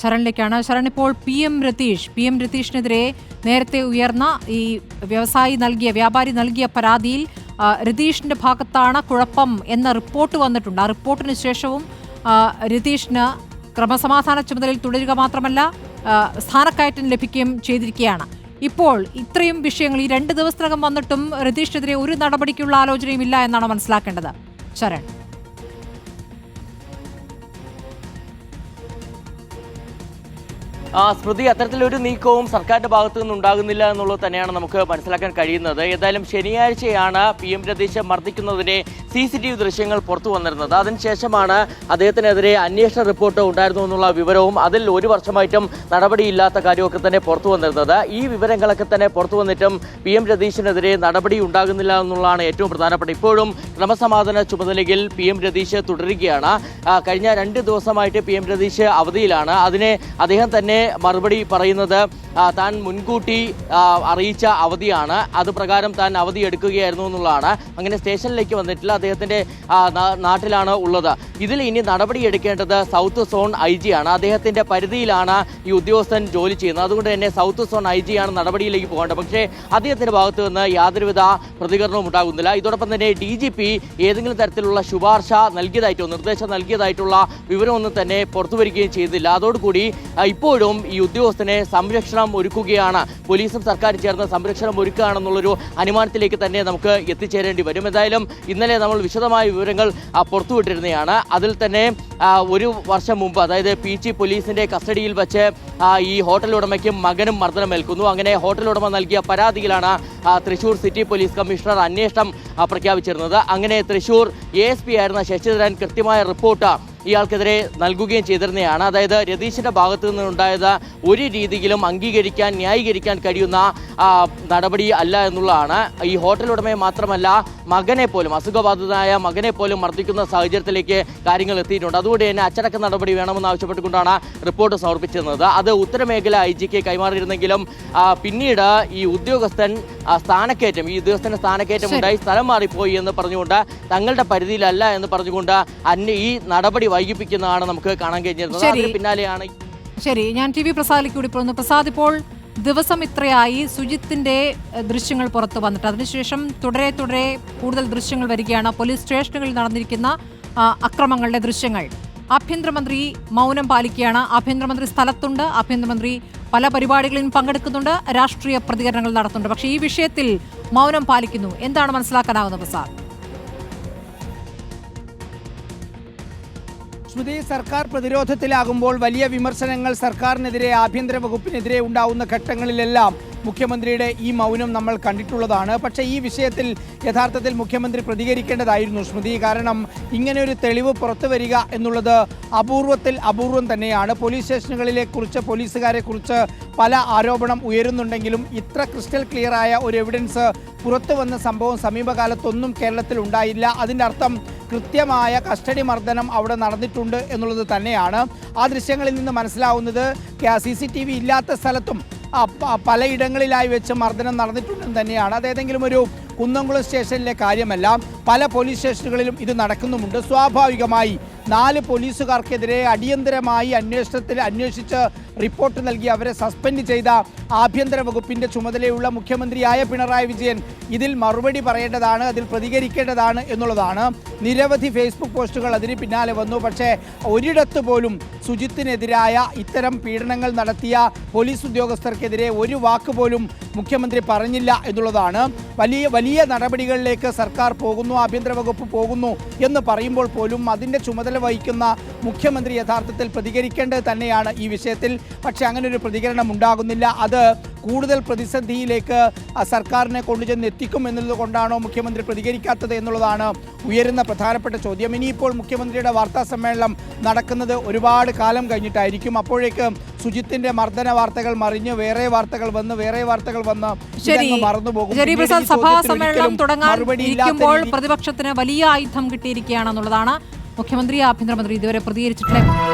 ശരണിലേക്കാണ്. ശരൺ ഇപ്പോൾ P M Ratheesh. P M രതീഷിനെതിരെ നേരത്തെ ഉയർന്ന ഈ വ്യവസായി നൽകിയ വ്യാപാരി നൽകിയ പരാതിയിൽ രതീഷിന്റെ ഭാഗത്താണ് കുഴപ്പം എന്ന റിപ്പോർട്ട് വന്നിട്ടുണ്ട്. ആ റിപ്പോർട്ടിന് ശേഷവും രതീഷിന് ക്രമസമാധാന ചുമതലയിൽ തുടരുക മാത്രമല്ല സ്ഥാനക്കയറ്റം ലഭിക്കുകയും ചെയ്തിരിക്കുകയാണ്. ഇപ്പോൾ ഇത്രയും വിഷയങ്ങൾ ഈ രണ്ട് ദിവസത്തിനകം വന്നിട്ടും രതീഷിനെതിരെ ഒരു നടപടിക്കുള്ള ആലോചനയും ഇല്ല എന്നാണ് മനസ്സിലാക്കേണ്ടത്. ശരൺ. സ്മൃതി അത്തരത്തിലൊരു നീക്കവും സർക്കാരിന്റെ ഭാഗത്തു നിന്ന് ഉണ്ടാകുന്നില്ല എന്നുള്ളത് തന്നെയാണ് നമുക്ക് മനസ്സിലാക്കാൻ കഴിയുന്നത്. ഏതായാലും ശനിയാഴ്ചയാണ് പി എം രതീശ് മർദ്ദിക്കുന്നതിന്റെ സി സി ടി വി ദൃശ്യങ്ങൾ പുറത്തു വന്നിരുന്നത്. അതിനുശേഷമാണ് അദ്ദേഹത്തിനെതിരെ അന്വേഷണ റിപ്പോർട്ട് ഉണ്ടായിരുന്നു എന്നുള്ള വിവരവും അതിൽ ഒരു വർഷമായിട്ടും നടപടിയില്ലാത്ത കാര്യമൊക്കെ തന്നെ പുറത്തു വന്നിരുന്നത്. ഈ വിവരങ്ങളൊക്കെ തന്നെ പുറത്തു വന്നിട്ടും പി എം രതീഷിനെതിരെ നടപടി ഉണ്ടാകുന്നില്ല എന്നുള്ളതാണ് ഏറ്റവും പ്രധാനപ്പെട്ട. ഇപ്പോഴും ക്രമസമാധാന ചുമതലയിൽ പി എം രതീഷ് തുടരുകയാണ്. കഴിഞ്ഞ രണ്ട് ദിവസമായിട്ട് പി എം രതീഷ് അവധിയിലാണ്. അതിനെ അദ്ദേഹം തന്നെ മറുപടി പറയുന്നത് താൻ മുൻകൂട്ടി അറിയിച്ച അവധിയാണ്. അത് പ്രകാരം താൻ അവധി എടുക്കുകയായിരുന്നു എന്നുള്ളതാണ്. അങ്ങനെ സ്റ്റേഷനിലേക്ക് വന്നിട്ടില്ല. അദ്ദേഹത്തിന്റെ നാട്ടിലാണ് ഉള്ളത്. ഇതിൽ ഇനി നടപടി എടുക്കേണ്ടത് സൗത്ത് സോൺ ഐ ജി ആണ്. അദ്ദേഹത്തിന്റെ പരിധിയിലാണ് ഈ ഉദ്യോഗസ്ഥൻ ജോലി ചെയ്യുന്നത്. അതുകൊണ്ട് തന്നെ സൗത്ത് സോൺ ഐ ജി ആണ് നടപടിയിലേക്ക് പോകേണ്ടത്. പക്ഷേ അദ്ദേഹത്തിന്റെ ഭാഗത്തു നിന്ന് യാതൊരുവിധ പ്രതികരണവും ഉണ്ടാകുന്നില്ല. ഇതോടൊപ്പം തന്നെ ഡി ജി പി ഏതെങ്കിലും തരത്തിലുള്ള ശുപാർശ നൽകിയതായിട്ടോ നിർദ്ദേശം നൽകിയതായിട്ടുള്ള വിവരമൊന്നും തന്നെ പുറത്തു വരികയും ചെയ്തില്ല. അതോടുകൂടി ആ, ഇപ്പോഴും ഈ ഉദ്യോഗസ്ഥനെ സംരക്ഷണം ഒരുക്കുകയാണ്. പോലീസും സർക്കാരും ചേർന്ന് സംരക്ഷണം ഒരുക്കുകയാണെന്നുള്ളൊരു അനുമാനത്തിലേക്ക് തന്നെ നമുക്ക് എത്തിച്ചേരേണ്ടി വരും. എന്തായാലും ഇന്നലെ നമ്മൾ വിശദമായ വിവരങ്ങൾ പുറത്തുവിട്ടിരുന്നതാണ്. അതിൽ തന്നെ ഒരു വർഷം മുമ്പ് അതായത് പി ജി പോലീസിന്റെ കസ്റ്റഡിയിൽ വെച്ച് ഈ ഹോട്ടൽ ഉടമയ്ക്കും മകനും മർദ്ദനമേൽക്കുന്നു അങ്ങനെ ഹോട്ടൽ ഉടമ നൽകിയ പരാതിയിലാണ് തൃശൂർ സിറ്റി പോലീസ് കമ്മീഷണർ അന്വേഷണം പ്രഖ്യാപിച്ചിരുന്നത്. അങ്ങനെ തൃശൂർ എ ആയിരുന്ന ശശിധരൻ കൃത്യമായ റിപ്പോർട്ട് ഇയാൾക്കെതിരെ നൽകുകയും ചെയ്തിരുന്നതാണ് അതായത് രതീഷിന്റെ ഭാഗത്തു നിന്നുണ്ടായത് ഒരു രീതിയിലും അംഗീകരിക്കാൻ ന്യായീകരിക്കാൻ കഴിയുന്ന നടപടി അല്ല എന്നുള്ളതാണ്. ഈ ഹോട്ടൽ ഉടമയെ മാത്രമല്ല മകനെ പോലും അസുഖബാധിതനായ മകനെ പോലും മർദ്ദിക്കുന്ന സാഹചര്യത്തിലേക്ക് കാര്യങ്ങൾ എത്തിയിട്ടുണ്ട്. അതുകൊണ്ട് തന്നെ അച്ചടക്ക നടപടി വേണമെന്ന് ആവശ്യപ്പെട്ടുകൊണ്ടാണ് റിപ്പോർട്ട് സമർപ്പിച്ചിരുന്നത്. അത് ഉത്തരമേഖല ഐ ജിക്ക് കൈമാറിയിരുന്നെങ്കിലും പിന്നീട് ഈ ഉദ്യോഗസ്ഥൻ സ്ഥാനക്കയറ്റം ഈ ഉദ്യോഗസ്ഥന്റെ സ്ഥാനക്കയറ്റം. ഉണ്ടായി സ്ഥലം മാറിപ്പോയി എന്ന് പറഞ്ഞുകൊണ്ട് തങ്ങളുടെ പരിധിയിലല്ല എന്ന് പറഞ്ഞുകൊണ്ട് അന്യ ഈ നടപടി വൈകിപ്പിക്കുന്നതാണ് നമുക്ക് കാണാൻ കഴിഞ്ഞിരുന്നത്. അതിന് പിന്നാലെയാണ് ശരി ഞാൻ ടി വി പ്രസാദിലേക്ക് കൂടി പോകുന്നു. പ്രസാദ് ഇപ്പോൾ ദിവസം ഇത്രയായി സുജിത്തിന്റെ ദൃശ്യങ്ങൾ പുറത്തു വന്നിട്ട്. അതിനുശേഷം തുടരെ തുടരെ കൂടുതൽ ദൃശ്യങ്ങൾ വരികയാണ്. പോലീസ് സ്റ്റേഷനുകളിൽ നടന്നിരിക്കുന്ന അക്രമങ്ങളുടെ ദൃശ്യങ്ങൾ. ആഭ്യന്തരമന്ത്രി മൗനം പാലിക്കുകയാണ്. ആഭ്യന്തരമന്ത്രി സ്ഥലത്തുണ്ട്. ആഭ്യന്തരമന്ത്രി പല പരിപാടികളിലും പങ്കെടുക്കുന്നുണ്ട്. രാഷ്ട്രീയ പ്രതികരണങ്ങൾ നടത്തുന്നുണ്ട്. പക്ഷേ ഈ വിഷയത്തിൽ മൗനം പാലിക്കുന്നു. എന്താണ് മനസ്സിലാക്കാനാവുന്നത് പ്രസാദ്? സ്മൃതി സർക്കാർ പ്രതിരോധത്തിലാകുമ്പോൾ വലിയ വിമർശനങ്ങൾ സർക്കാരിനെതിരെ ആഭ്യന്തര വകുപ്പിനെതിരെ ഉണ്ടാവുന്ന ഘട്ടങ്ങളിലെല്ലാം മുഖ്യമന്ത്രിയുടെ ഈ മൗനം നമ്മൾ കണ്ടിട്ടുള്ളതാണ്. പക്ഷേ ഈ വിഷയത്തിൽ യഥാർത്ഥത്തിൽ മുഖ്യമന്ത്രി പ്രതികരിക്കേണ്ടതായിരുന്നു സ്മൃതി കാരണം ഇങ്ങനെ ഒരു തെളിവ് പുറത്തു വരിക എന്നുള്ളത് അപൂർവത്തിൽ അപൂർവം തന്നെയാണ്. പോലീസ് സ്റ്റേഷനുകളിലെ കുറിച്ച് പോലീസുകാരെ കുറിച്ച് പല ആരോപണം ഉയരുന്നുണ്ടെങ്കിലും ഇത്ര ക്രിസ്റ്റൽ ക്ലിയറായ ഒരു എവിഡൻസ് പുറത്തു വന്ന സംഭവം സമീപകാലത്തൊന്നും കേരളത്തിൽ ഉണ്ടായില്ല. അതിന്റെ അർത്ഥം കൃത്യമായ കസ്റ്റഡി മർദ്ദനം അവിടെ നടന്നിട്ടുണ്ട് എന്നുള്ളത് തന്നെയാണ് ആ ദൃശ്യങ്ങളിൽ നിന്ന് മനസ്സിലാവുന്നത്. സി സി ടി വി ഇല്ലാത്ത സ്ഥലത്തും പലയിടങ്ങളിലായി വെച്ച് മർദ്ദനം നടന്നിട്ടുണ്ടെന്ന് തന്നെയാണ്. അതേതെങ്കിലും ഒരു കുന്നംകുളം സ്റ്റേഷനിലെ കാര്യമല്ല. പല പോലീസ് സ്റ്റേഷനുകളിലും ഇത് നടക്കുന്നുമുണ്ട്. സ്വാഭാവികമായി നാല് പോലീസുകാർക്കെതിരെ അടിയന്തരമായി അന്വേഷണത്തിൽ അന്വേഷിച്ച് റിപ്പോർട്ട് നൽകി അവരെ സസ്പെൻഡ് ചെയ്ത ആഭ്യന്തര വകുപ്പിന്റെ ചുമതലയുള്ള മുഖ്യമന്ത്രിയായ പിണറായി വിജയൻ ഇതിൽ മറുപടി പറയേണ്ടതാണ് അതിൽ പ്രതികരിക്കേണ്ടതാണ് എന്നുള്ളതാണ്. നിരവധി ഫേസ്ബുക്ക് പോസ്റ്റുകൾ അതിന് പിന്നാലെ വന്നു. പക്ഷേ ഒരിടത്ത് പോലും സുജിത്തിനെതിരായ ഇത്തരം പീഡനങ്ങൾ നടത്തിയ പോലീസ് ഉദ്യോഗസ്ഥർക്കെതിരെ ഒരു വാക്ക് പോലും മുഖ്യമന്ത്രി പറഞ്ഞില്ല എന്നുള്ളതാണ്. വലിയ വലിയ നടപടികളിലേക്ക് സർക്കാർ പോകുന്നു ആഭ്യന്തര വകുപ്പ് പോകുന്നു എന്ന് പറയുമ്പോൾ പോലും അതിന്റെ ചുമതല വഹിക്കുന്ന മുഖ്യമന്ത്രി യഥാർത്ഥത്തിൽ പ്രതികരിക്കേണ്ടത് തന്നെയാണ് ഈ വിഷയത്തിൽ. പക്ഷേ അങ്ങനെ ഒരു പ്രതികരണം ഉണ്ടാകുന്നില്ല അത് കൂടുതൽ പ്രതിസന്ധിയിലേക്ക് സർക്കാരിനെ കൊണ്ടുചെന്ന് എത്തിക്കും എന്നുള്ളത് കൊണ്ടാണോ മുഖ്യമന്ത്രി പ്രതികരിക്കാത്തത് എന്നുള്ളതാണ് ഉയരുന്ന പ്രധാനപ്പെട്ട ചോദ്യം. ഇനിയിപ്പോൾ മുഖ്യമന്ത്രിയുടെ വാർത്താ സമ്മേളനം നടക്കുന്നത് ഒരുപാട് കാലം കഴിഞ്ഞിട്ടായിരിക്കും. അപ്പോഴേക്ക് സുജിത്തിന്റെ മർദ്ദന വാർത്തകൾ മറിഞ്ഞ് വേറെ വാർത്തകൾ വന്ന് വേറെ വാർത്തകൾ വന്ന് മറന്നുപോകും പ്രതിപക്ഷത്തിന് വലിയ ആയുധം കിട്ടിയിരിക്കുകയാണെന്നുള്ളതാണ് മുഖ്യമന്ത്രി ആഭ്യന്തരമന്ത്രി ഇതുവരെ പ്രതികരിച്ചിട്ടില്ല.